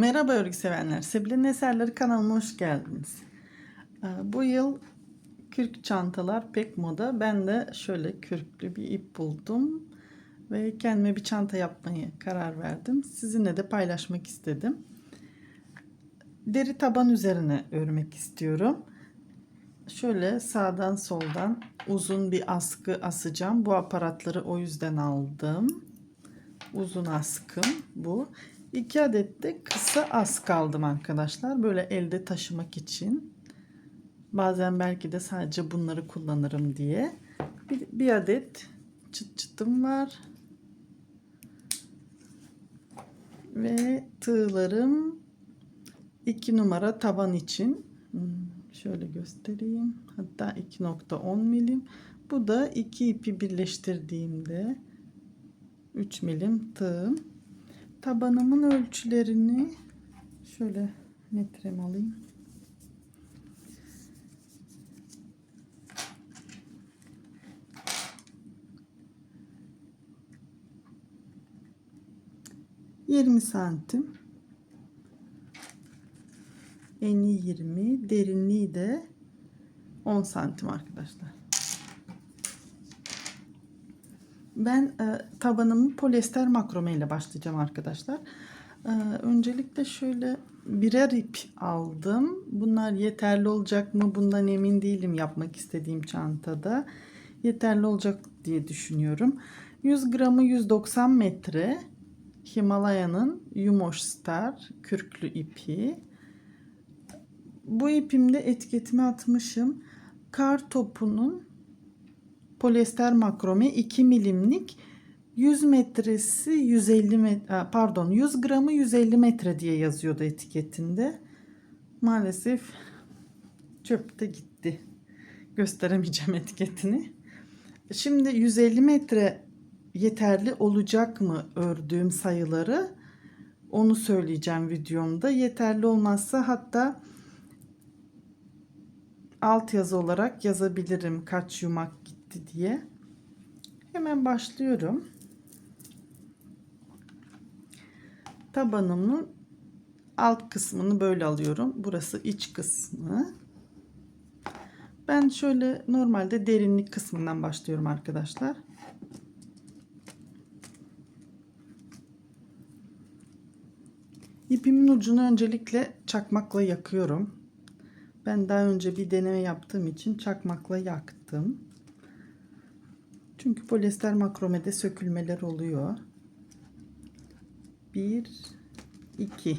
Merhaba örgü sevenler. Sebil'in Eserleri kanalıma hoş geldiniz. Ee, Bu yıl kürk çantalar pek moda. Ben de şöyle kürklü bir ip buldum. Ve kendime bir çanta yapmayı karar verdim. Sizinle de paylaşmak istedim. Deri taban üzerine örmek istiyorum. Şöyle sağdan soldan uzun bir askı asacağım. Bu aparatları o yüzden aldım. Uzun askım bu. 2 adet de kısa askı aldım arkadaşlar. Böyle elde taşımak için. Bazen belki de sadece bunları kullanırım diye. Bir, bir adet çıt çıtım var. Ve tığlarım 2 numara taban için. Hmm, Şöyle göstereyim. Hatta 2.10 milim. Bu da iki ipi birleştirdiğimde 3 milim tığım. Tabanımın ölçülerini şöyle metrem alayım. Yirmi santim. Eni 20, derinliği de 10 santim arkadaşlar. Ben e, tabanımı polyester makrome ile başlayacağım arkadaşlar. E, öncelikle şöyle birer ip aldım. Bunlar yeterli olacak mı? Bundan emin değilim yapmak istediğim çantada. Yeterli olacak diye düşünüyorum. 100 gramı 190 metre Himalaya'nın Yumoş Star kürklü ipi. Bu ipimde etiketimi atmışım. Kar topunun polyester makrome 2 milimlik 100 metresi 150 metre pardon 100 gramı 150 metre diye yazıyordu etiketinde. Maalesef çöpte gitti. Gösteremeyeceğim etiketini. Şimdi 150 metre yeterli olacak mı ördüğüm sayıları onu söyleyeceğim videomda. Yeterli olmazsa hatta alt yazı olarak yazabilirim kaç yumak gitti diye. Hemen başlıyorum. Tabanımın alt kısmını böyle alıyorum. Burası iç kısmı. Ben şöyle normalde derinlik kısmından başlıyorum arkadaşlar. İpimin ucunu öncelikle çakmakla yakıyorum. Ben daha önce bir deneme yaptığım için çakmakla yaktım. Çünkü polyester makromede sökülmeler oluyor. 1 2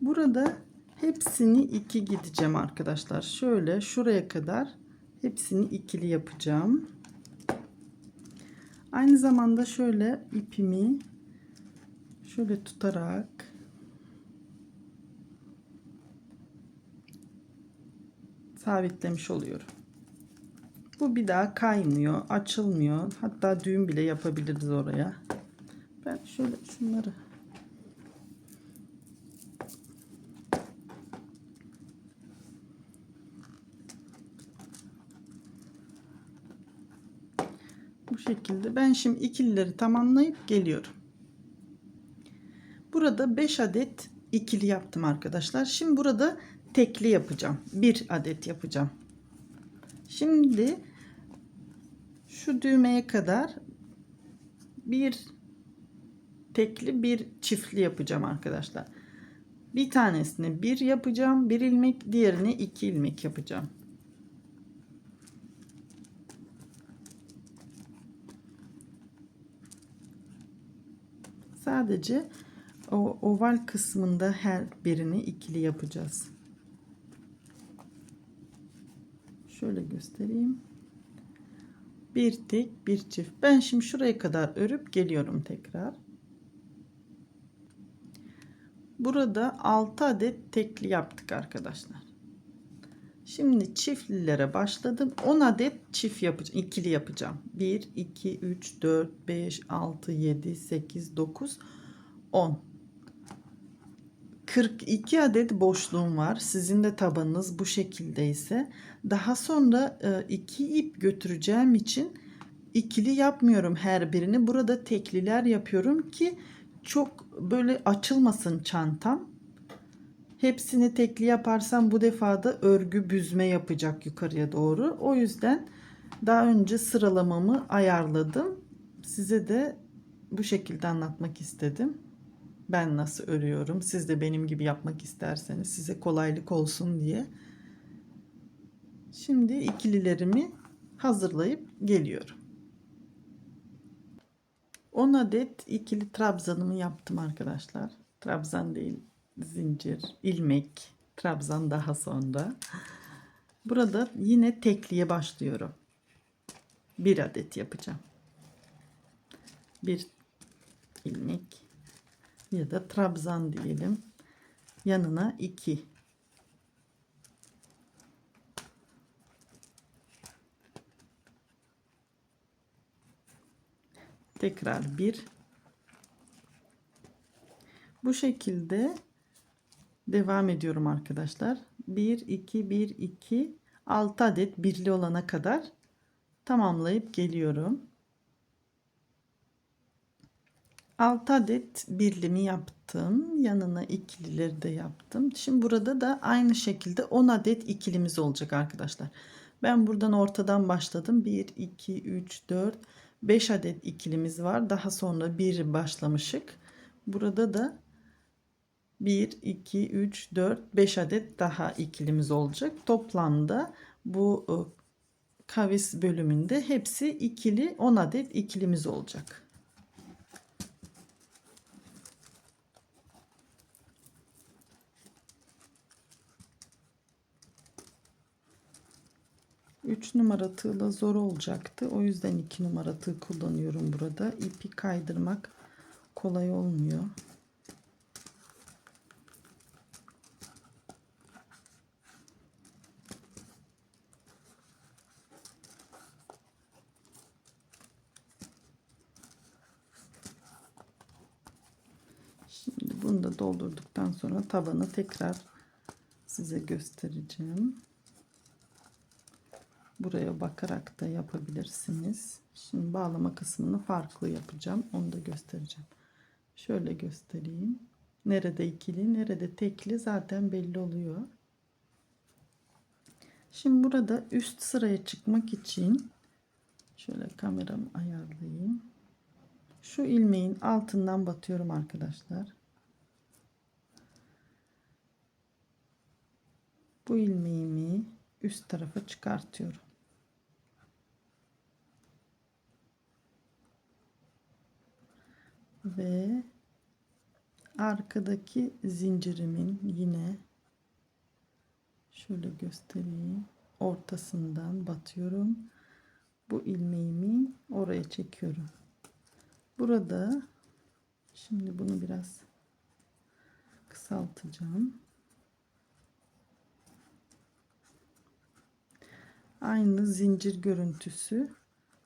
Burada hepsini iki gideceğim arkadaşlar. Şöyle şuraya kadar hepsini ikili yapacağım. Aynı zamanda şöyle ipimi şöyle tutarak sabitlemiş oluyorum. Bu bir daha kaymıyor, açılmıyor. Hatta düğüm bile yapabiliriz oraya. Ben şöyle şunları bu şekilde. Ben şimdi ikilileri tamamlayıp geliyorum. Burada 5 adet ikili yaptım arkadaşlar. Şimdi burada tekli yapacağım. Bir adet yapacağım. Şimdi şu düğmeye kadar bir tekli bir çiftli yapacağım arkadaşlar. Bir tanesini bir yapacağım. Bir ilmek diğerini iki ilmek yapacağım. Sadece o oval kısmında her birini ikili yapacağız. Şöyle göstereyim. Bir tek bir çift. Ben şimdi şuraya kadar örüp geliyorum tekrar. Burada 6 adet tekli yaptık arkadaşlar. Şimdi çiftlilere başladım. 10 adet çift yapacağım. ikili yapacağım. 1 2 3 4 5 6 7 8 9 10 42 adet boşluğum var. Sizin de tabanınız bu şekilde ise daha sonra e, iki ip götüreceğim için ikili yapmıyorum her birini. Burada tekliler yapıyorum ki çok böyle açılmasın çantam. Hepsini tekli yaparsam bu defa da örgü büzme yapacak yukarıya doğru. O yüzden daha önce sıralamamı ayarladım. Size de bu şekilde anlatmak istedim. Ben nasıl örüyorum? Siz de benim gibi yapmak isterseniz size kolaylık olsun diye. Şimdi ikililerimi hazırlayıp geliyorum. 10 adet ikili trabzanımı yaptım arkadaşlar. Trabzan değil, zincir, ilmek, trabzan daha sonra. Burada yine tekliye başlıyorum. Bir adet yapacağım. Bir ilmek ya da trabzan diyelim. Yanına iki. Tekrar bir. Bu şekilde devam ediyorum arkadaşlar. 1 2 1 2 6 adet birli olana kadar tamamlayıp geliyorum. 6 adet birlimi yaptım. Yanına ikilileri de yaptım. Şimdi burada da aynı şekilde 10 adet ikilimiz olacak arkadaşlar. Ben buradan ortadan başladım. 1 2 3 4 5 adet ikilimiz var. Daha sonra bir başlamışık. Burada da 1, 2, 3, 4, 5 adet daha ikilimiz olacak. Toplamda bu e, kavis bölümünde hepsi ikili 10 adet ikilimiz olacak. Üç numara tığla zor olacaktı. O yüzden iki numara tığ kullanıyorum burada. İpi kaydırmak kolay olmuyor. Şimdi bunu da doldurduktan sonra tabanı tekrar size göstereceğim. Buraya bakarak da yapabilirsiniz. Şimdi bağlama kısmını farklı yapacağım. Onu da göstereceğim. Şöyle göstereyim. Nerede ikili, nerede tekli zaten belli oluyor. Şimdi burada üst sıraya çıkmak için şöyle kameramı ayarlayayım. Şu ilmeğin altından batıyorum arkadaşlar. Bu ilmeğimi üst tarafa çıkartıyorum. Ve arkadaki zincirimin yine şöyle göstereyim ortasından batıyorum. Bu ilmeğimi oraya çekiyorum. Burada şimdi bunu biraz kısaltacağım. Aynı zincir görüntüsü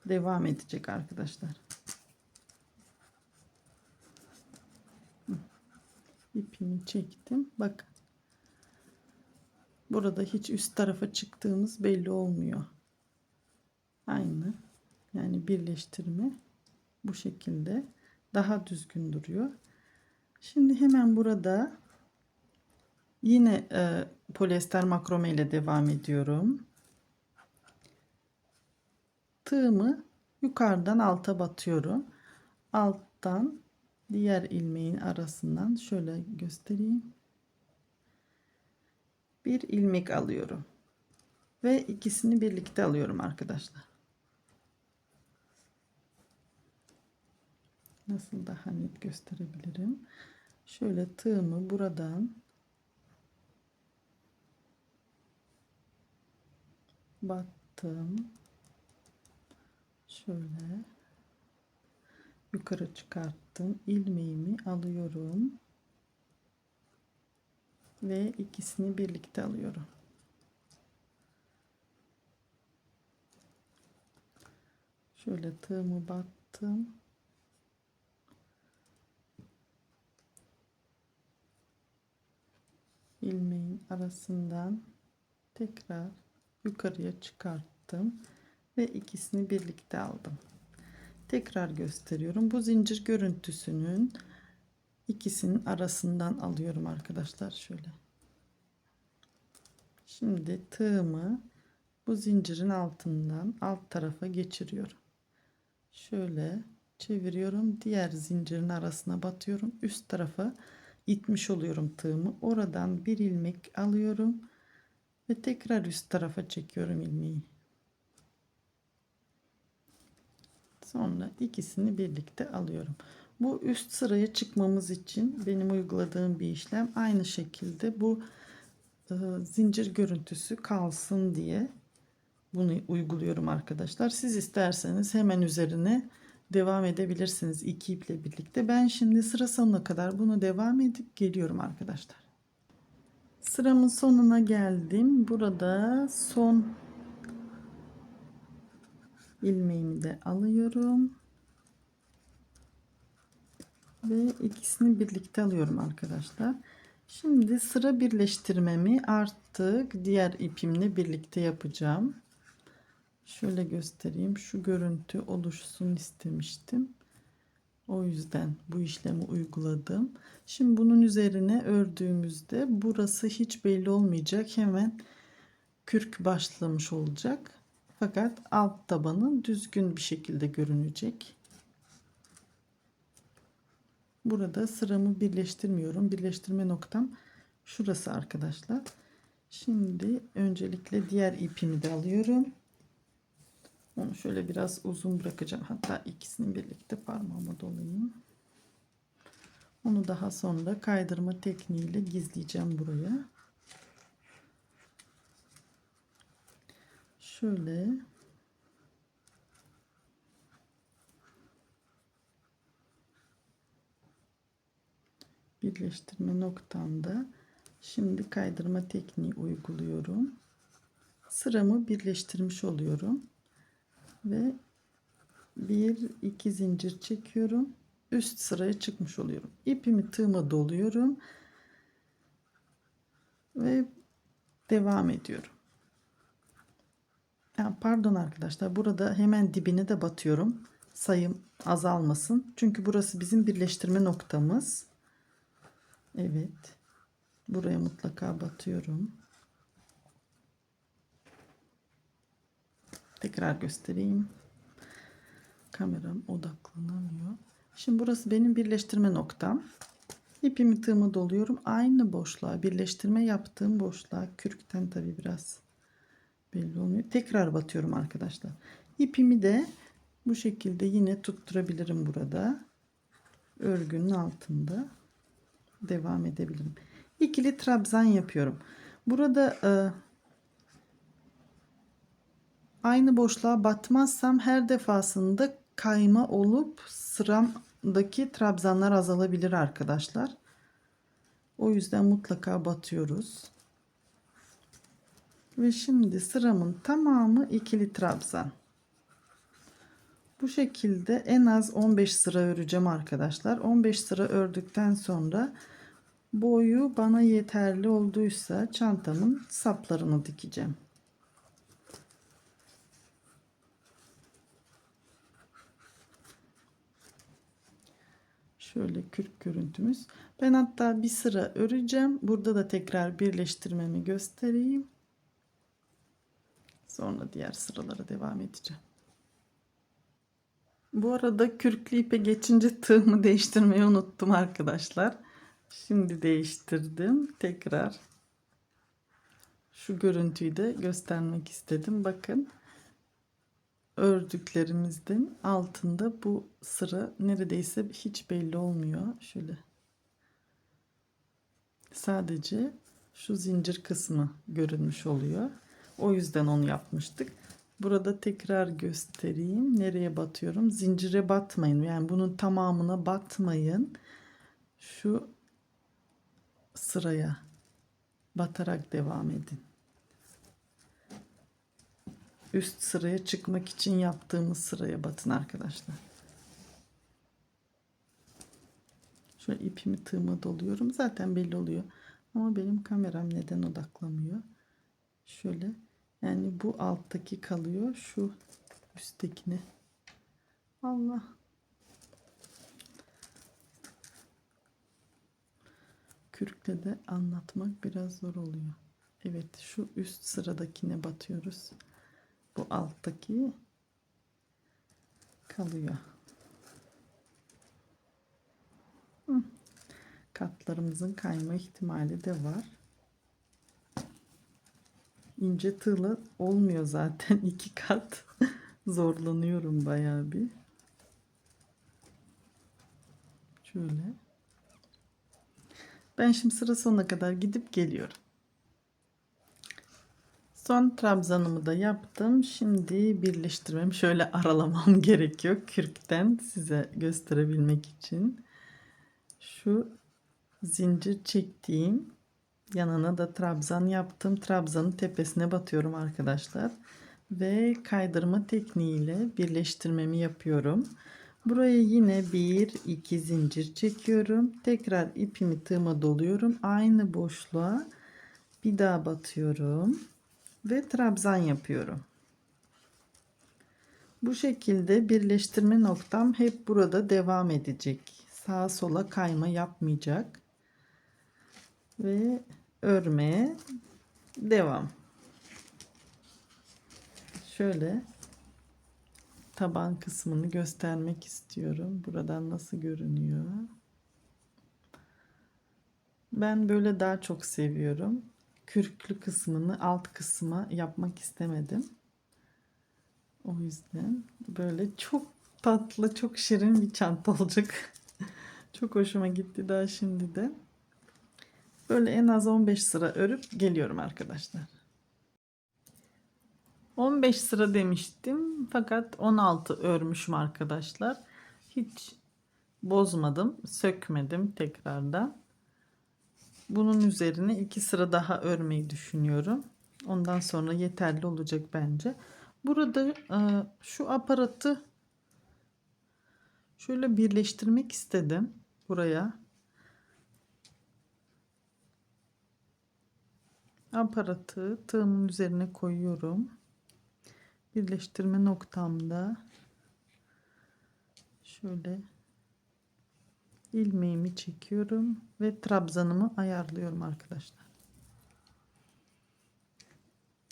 devam edecek arkadaşlar. İpimi çektim. Bak. Burada hiç üst tarafa çıktığımız belli olmuyor. Aynı. Yani birleştirme bu şekilde daha düzgün duruyor. Şimdi hemen burada yine e, polyester makrome ile devam ediyorum. Tığımı yukarıdan alta batıyorum. Alttan diğer ilmeğin arasından şöyle göstereyim. Bir ilmek alıyorum. Ve ikisini birlikte alıyorum arkadaşlar. Nasıl daha net gösterebilirim? Şöyle tığımı buradan battım. Şöyle yukarı çıkarttım. ilmeğimi alıyorum. Ve ikisini birlikte alıyorum. Şöyle tığımı battım. ilmeğin arasından tekrar yukarıya çıkarttım ve ikisini birlikte aldım. Tekrar gösteriyorum. Bu zincir görüntüsünün ikisinin arasından alıyorum arkadaşlar. Şöyle. Şimdi tığımı bu zincirin altından alt tarafa geçiriyorum. Şöyle çeviriyorum. Diğer zincirin arasına batıyorum. Üst tarafa itmiş oluyorum tığımı. Oradan bir ilmek alıyorum ve tekrar üst tarafa çekiyorum ilmeği. Sonra ikisini birlikte alıyorum. Bu üst sıraya çıkmamız için benim uyguladığım bir işlem. Aynı şekilde bu e, zincir görüntüsü kalsın diye bunu uyguluyorum arkadaşlar. Siz isterseniz hemen üzerine devam edebilirsiniz iki iple birlikte. Ben şimdi sıra sonuna kadar bunu devam edip geliyorum arkadaşlar. Sıramın sonuna geldim. Burada son ilmeğimi de alıyorum. Ve ikisini birlikte alıyorum arkadaşlar. Şimdi sıra birleştirmemi artık diğer ipimle birlikte yapacağım. Şöyle göstereyim. Şu görüntü oluşsun istemiştim. O yüzden bu işlemi uyguladım. Şimdi bunun üzerine ördüğümüzde burası hiç belli olmayacak. Hemen kürk başlamış olacak. Fakat alt tabanı düzgün bir şekilde görünecek. Burada sıramı birleştirmiyorum. Birleştirme noktam şurası arkadaşlar. Şimdi öncelikle diğer ipimi de alıyorum. Onu şöyle biraz uzun bırakacağım. Hatta ikisini birlikte parmağıma dolayayım. Onu daha sonra kaydırma tekniğiyle gizleyeceğim buraya. Şöyle. Birleştirme noktamda şimdi kaydırma tekniği uyguluyorum. Sıramı birleştirmiş oluyorum ve bir iki zincir çekiyorum. Üst sıraya çıkmış oluyorum. İpimi tığıma doluyorum ve devam ediyorum pardon arkadaşlar burada hemen dibine de batıyorum sayım azalmasın çünkü burası bizim birleştirme noktamız evet buraya mutlaka batıyorum Tekrar göstereyim. Kameram odaklanamıyor. Şimdi burası benim birleştirme noktam. İpimi tığımı doluyorum. Aynı boşluğa birleştirme yaptığım boşluğa kürkten tabi biraz belli olmuyor. Tekrar batıyorum arkadaşlar. İpimi de bu şekilde yine tutturabilirim burada. Örgünün altında devam edebilirim. İkili trabzan yapıyorum. Burada e, aynı boşluğa batmazsam her defasında kayma olup sıramdaki trabzanlar azalabilir arkadaşlar. O yüzden mutlaka batıyoruz. Ve şimdi sıramın tamamı ikili trabzan. Bu şekilde en az 15 sıra öreceğim arkadaşlar. 15 sıra ördükten sonra boyu bana yeterli olduysa çantamın saplarını dikeceğim. Şöyle kürk görüntümüz. Ben hatta bir sıra öreceğim. Burada da tekrar birleştirmemi göstereyim. Sonra diğer sıralara devam edeceğim. Bu arada kürklü ipe geçince tığımı değiştirmeyi unuttum arkadaşlar. Şimdi değiştirdim. Tekrar şu görüntüyü de göstermek istedim. Bakın ördüklerimizin altında bu sıra neredeyse hiç belli olmuyor. Şöyle sadece şu zincir kısmı görünmüş oluyor. O yüzden onu yapmıştık. Burada tekrar göstereyim. Nereye batıyorum? Zincire batmayın. Yani bunun tamamına batmayın. Şu sıraya batarak devam edin üst sıraya çıkmak için yaptığımız sıraya batın arkadaşlar. Şöyle ipimi tığıma doluyorum. Zaten belli oluyor. Ama benim kameram neden odaklamıyor? Şöyle yani bu alttaki kalıyor. Şu üsttekini Allah. Kürkle de anlatmak biraz zor oluyor. Evet şu üst sıradakine batıyoruz. Bu alttaki kalıyor. Katlarımızın kayma ihtimali de var. İnce tığla olmuyor zaten iki kat. Zorlanıyorum bayağı bir. Şöyle. Ben şimdi sıra sonuna kadar gidip geliyorum. Son trabzanımı da yaptım. Şimdi birleştirmem şöyle aralamam gerekiyor kürkten size gösterebilmek için. Şu zincir çektiğim yanına da trabzan yaptım. Trabzanın tepesine batıyorum arkadaşlar. Ve kaydırma tekniğiyle birleştirmemi yapıyorum. Buraya yine bir iki zincir çekiyorum. Tekrar ipimi tığıma doluyorum. Aynı boşluğa bir daha batıyorum ve trabzan yapıyorum. Bu şekilde birleştirme noktam hep burada devam edecek. Sağa sola kayma yapmayacak. Ve örmeye devam. Şöyle taban kısmını göstermek istiyorum. Buradan nasıl görünüyor? Ben böyle daha çok seviyorum. Kürklü kısmını alt kısma yapmak istemedim. O yüzden böyle çok tatlı, çok şirin bir çanta olacak. çok hoşuma gitti daha şimdi de. Böyle en az 15 sıra örüp geliyorum arkadaşlar. 15 sıra demiştim fakat 16 örmüşüm arkadaşlar. Hiç bozmadım, sökmedim tekrardan. Bunun üzerine iki sıra daha örmeyi düşünüyorum. Ondan sonra yeterli olacak bence. Burada e, şu aparatı şöyle birleştirmek istedim buraya. Aparatı tığımın üzerine koyuyorum birleştirme noktamda şöyle ilmeğimi çekiyorum ve trabzanımı ayarlıyorum arkadaşlar.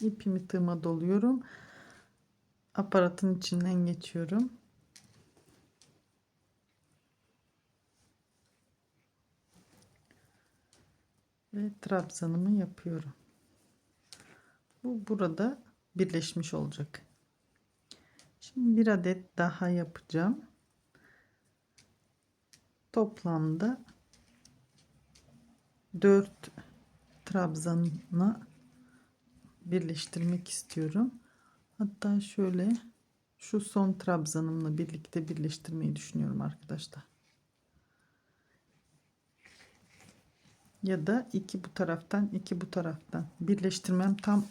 İpimi tığıma doluyorum. Aparatın içinden geçiyorum. Ve trabzanımı yapıyorum. Bu burada birleşmiş olacak. Şimdi bir adet daha yapacağım. Toplamda 4 trabzanla birleştirmek istiyorum. Hatta şöyle şu son trabzanımla birlikte birleştirmeyi düşünüyorum arkadaşlar. Ya da iki bu taraftan iki bu taraftan birleştirmem tam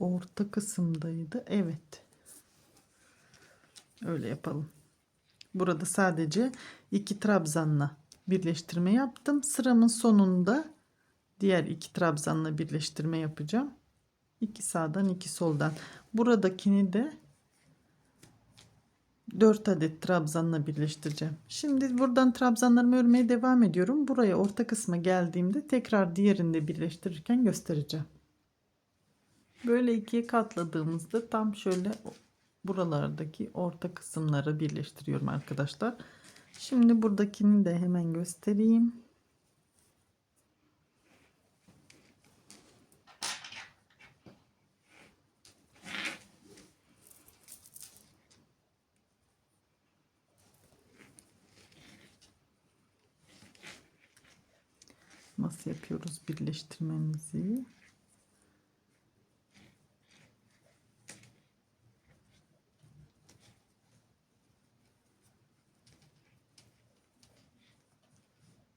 orta kısımdaydı. Evet. Öyle yapalım. Burada sadece iki trabzanla birleştirme yaptım. Sıramın sonunda diğer iki trabzanla birleştirme yapacağım. İki sağdan iki soldan. Buradakini de 4 adet trabzanla birleştireceğim. Şimdi buradan trabzanlarımı örmeye devam ediyorum. Buraya orta kısma geldiğimde tekrar diğerini de birleştirirken göstereceğim. Böyle ikiye katladığımızda tam şöyle buralardaki orta kısımları birleştiriyorum arkadaşlar. Şimdi buradakini de hemen göstereyim. Nasıl yapıyoruz birleştirmemizi?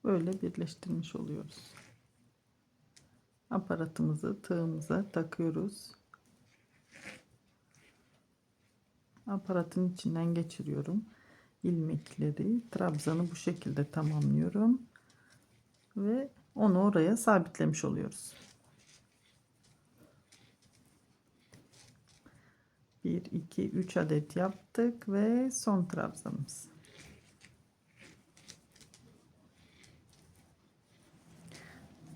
Böyle birleştirmiş oluyoruz. Aparatımızı tığımıza takıyoruz. Aparatın içinden geçiriyorum. ilmekleri, trabzanı bu şekilde tamamlıyorum. Ve onu oraya sabitlemiş oluyoruz. 1, 2, 3 adet yaptık ve son trabzanımız.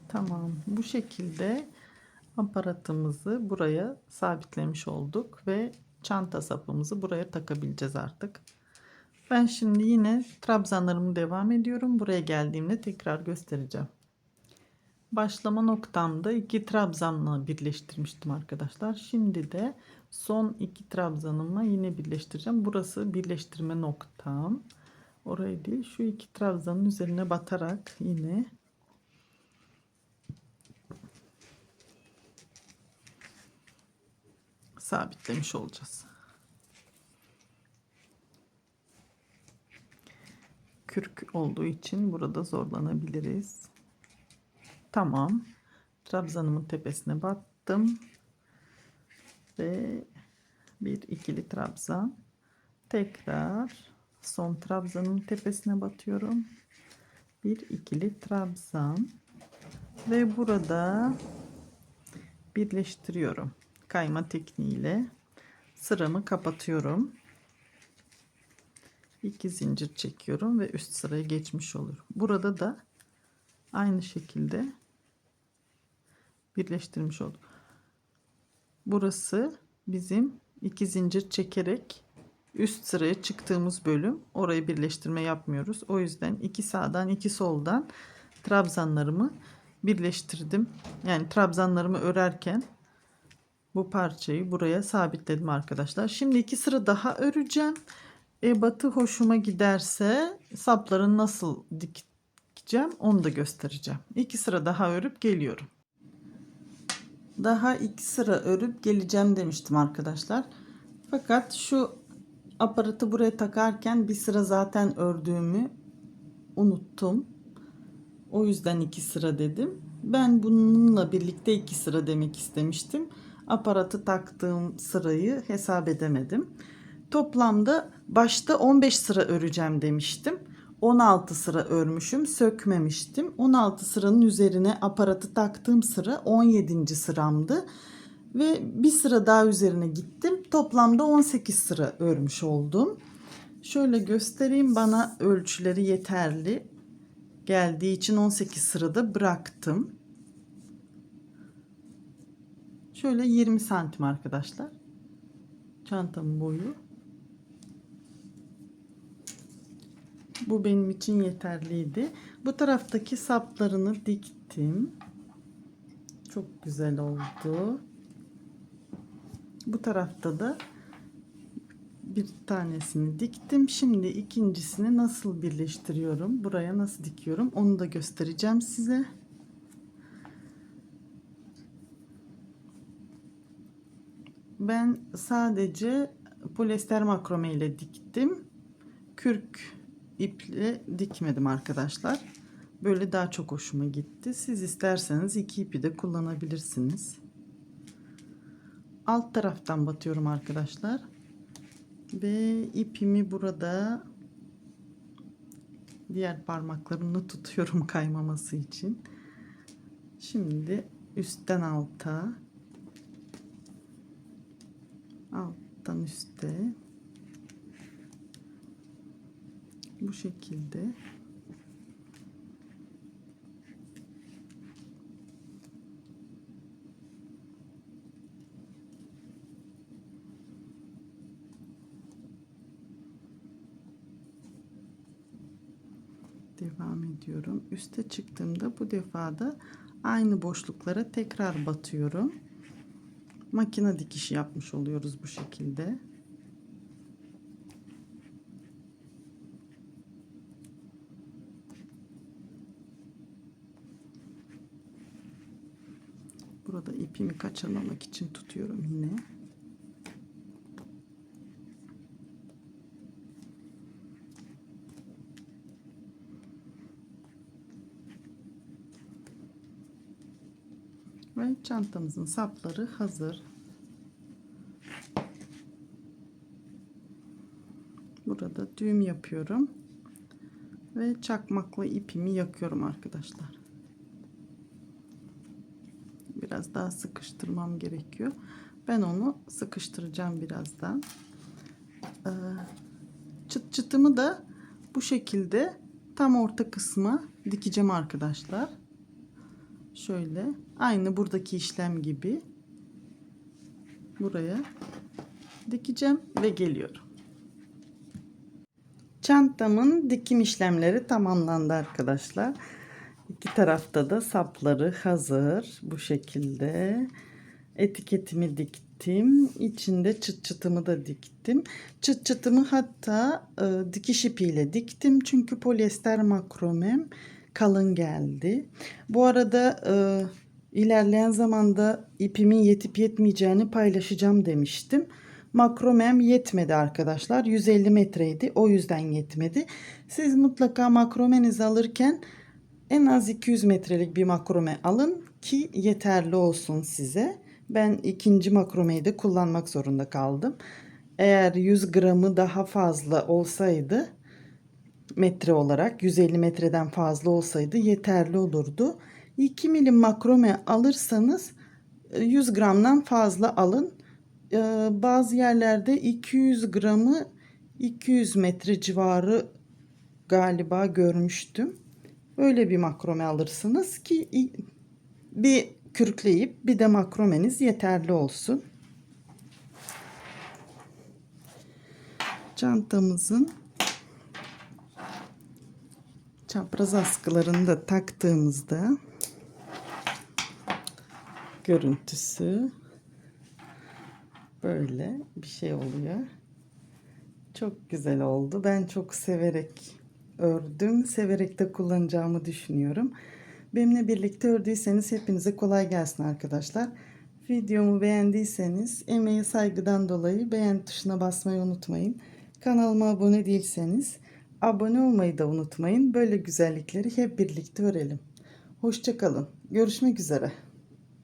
Tamam. Bu şekilde aparatımızı buraya sabitlemiş olduk ve çanta sapımızı buraya takabileceğiz artık. Ben şimdi yine trabzanlarımı devam ediyorum. Buraya geldiğimde tekrar göstereceğim. Başlama noktamda iki trabzanla birleştirmiştim arkadaşlar. Şimdi de son iki trabzanımla yine birleştireceğim. Burası birleştirme noktam. Orayı değil şu iki trabzanın üzerine batarak yine sabitlemiş olacağız. Kürk olduğu için burada zorlanabiliriz. Tamam. Trabzanımın tepesine battım. Ve bir ikili trabzan. Tekrar son trabzanın tepesine batıyorum. Bir ikili trabzan. Ve burada birleştiriyorum. Kayma tekniğiyle sıramı kapatıyorum. İki zincir çekiyorum ve üst sıraya geçmiş oluyorum. Burada da aynı şekilde birleştirmiş oldum. Burası bizim iki zincir çekerek üst sıraya çıktığımız bölüm. Orayı birleştirme yapmıyoruz. O yüzden iki sağdan iki soldan trabzanlarımı birleştirdim. Yani trabzanlarımı örerken bu parçayı buraya sabitledim arkadaşlar. Şimdi iki sıra daha öreceğim. Ebatı hoşuma giderse sapları nasıl dikeceğim onu da göstereceğim. İki sıra daha örüp geliyorum. Daha iki sıra örüp geleceğim demiştim arkadaşlar. Fakat şu aparatı buraya takarken bir sıra zaten ördüğümü unuttum. O yüzden iki sıra dedim. Ben bununla birlikte iki sıra demek istemiştim. Aparatı taktığım sırayı hesap edemedim. Toplamda başta 15 sıra öreceğim demiştim. 16 sıra örmüşüm, sökmemiştim. 16 sıranın üzerine aparatı taktığım sıra 17. sıramdı. Ve bir sıra daha üzerine gittim. Toplamda 18 sıra örmüş oldum. Şöyle göstereyim bana ölçüleri yeterli geldiği için 18 sırada bıraktım. Şöyle 20 santim arkadaşlar. Çantamın boyu. Bu benim için yeterliydi. Bu taraftaki saplarını diktim. Çok güzel oldu. Bu tarafta da bir tanesini diktim. Şimdi ikincisini nasıl birleştiriyorum? Buraya nasıl dikiyorum? Onu da göstereceğim size. Ben sadece polyester makrome ile diktim. Kürk iple dikmedim arkadaşlar. Böyle daha çok hoşuma gitti. Siz isterseniz iki ipi de kullanabilirsiniz. Alt taraftan batıyorum arkadaşlar. Ve ipimi burada diğer parmaklarımla tutuyorum kaymaması için. Şimdi üstten alta alttan üste bu şekilde devam ediyorum. Üste çıktığımda bu defa da aynı boşluklara tekrar batıyorum. Makine dikişi yapmış oluyoruz bu şekilde. Burada ipimi kaçırmamak için tutuyorum yine. Ve çantamızın sapları hazır. Burada düğüm yapıyorum. Ve çakmakla ipimi yakıyorum arkadaşlar. Biraz daha sıkıştırmam gerekiyor. Ben onu sıkıştıracağım birazdan. Ee, çıt çıtımı da bu şekilde tam orta kısma dikeceğim arkadaşlar. Şöyle aynı buradaki işlem gibi buraya dikeceğim ve geliyorum. Çantamın dikim işlemleri tamamlandı arkadaşlar. İki tarafta da sapları hazır bu şekilde. Etiketimi diktim. İçinde çıt çıtımı da diktim. Çıt çıtımı hatta e, dikiş ipiyle diktim. Çünkü polyester makromem kalın geldi. Bu arada e, ilerleyen zamanda ipimin yetip yetmeyeceğini paylaşacağım demiştim. Makromem yetmedi arkadaşlar. 150 metreydi. O yüzden yetmedi. Siz mutlaka makromenizi alırken en az 200 metrelik bir makrome alın ki yeterli olsun size. Ben ikinci makromeyi de kullanmak zorunda kaldım. Eğer 100 gramı daha fazla olsaydı metre olarak 150 metreden fazla olsaydı yeterli olurdu. 2 milim makrome alırsanız 100 gramdan fazla alın. Ee, bazı yerlerde 200 gramı 200 metre civarı galiba görmüştüm. Öyle bir makrome alırsınız ki bir kürkleyip bir de makromeniz yeterli olsun. Çantamızın çapraz askılarını da taktığımızda görüntüsü böyle bir şey oluyor. Çok güzel oldu. Ben çok severek ördüm. Severek de kullanacağımı düşünüyorum. Benimle birlikte ördüyseniz hepinize kolay gelsin arkadaşlar. Videomu beğendiyseniz emeğe saygıdan dolayı beğen tuşuna basmayı unutmayın. Kanalıma abone değilseniz abone olmayı da unutmayın. Böyle güzellikleri hep birlikte örelim. Hoşçakalın. Görüşmek üzere.